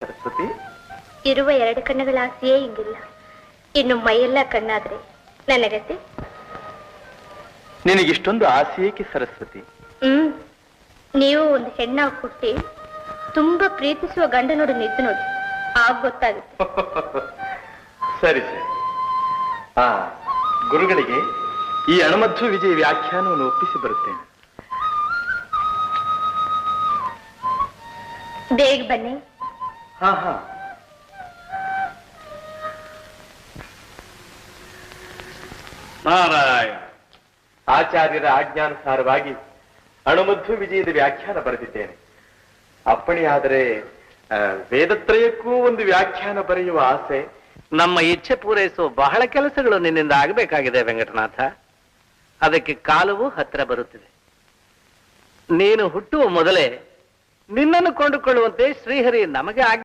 ಸರಸ್ವತಿ? ಇರುವ ಎರಡು ಕಣ್ಣುಗಳ ಆಸೆಯೇ ಹಿಂಗಿಲ್ಲ ಇನ್ನು ಮೈಯೆಲ್ಲ ಕಣ್ಣಾದ್ರೆ ನನಗತೆ ಗತಿ ನಿನಗಿಷ್ಟೊಂದು ಆಸೆ ಏಕೆ ಸರಸ್ವತಿ? ಹ್ಮ್ ನೀವು ಒಂದು ಹೆಣ್ಣಾಗಿ ಹುಟ್ಟಿ ತುಂಬಾ ಪ್ರೀತಿಸುವ ಗಂಡನೋಡು ನಿದ್ದು ನೋಡಿ. ಆಗ ಗೊತ್ತಾಗುತ್ತೆ. ಸರಿ ಸರಿ. ಆ ಗುರುಗಳಿಗೆ ಈ ಅಣಮಧ್ವ ವಿಜಯ ವ್ಯಾಖ್ಯಾನವನ್ನು ಒಪ್ಪಿಸಿ ಬರುತ್ತೇನೆ. ಬೇಗ ಬನ್ನಿ. ಹಾ ಹಾ. ನಾರಾಯಣ. ಆಚಾರ್ಯರ ಆಜ್ಞಾನುಸಾರವಾಗಿ ಅಣುಮಧ್ವ ವಿಜಯದ ವ್ಯಾಖ್ಯಾನ ಬರೆದಿದ್ದೇನೆ. ಅಪ್ಪಣೆಯಾದರೆ ಆದರೆ ವೇದತ್ರಯಕ್ಕೂ ಒಂದು ವ್ಯಾಖ್ಯಾನ ಬರೆಯುವ ಆಸೆ. ನಮ್ಮ ಇಚ್ಛೆ ಪೂರೈಸುವ ಬಹಳ ಕೆಲಸಗಳು ನಿನ್ನಿಂದ ಆಗಬೇಕಾಗಿದೆ ವೆಂಕಟನಾಥ. ಅದಕ್ಕೆ ಕಾಲವೂ ಹತ್ತಿರ ಬರುತ್ತಿದೆ. ನೀನು ಹುಟ್ಟುವ ಮೊದಲೇ ನಿನ್ನನ್ನು ಕೊಂಡುಕೊಳ್ಳುವಂತೆ ಶ್ರೀಹರಿ ನಮಗೆ ಆಜ್ಞೆ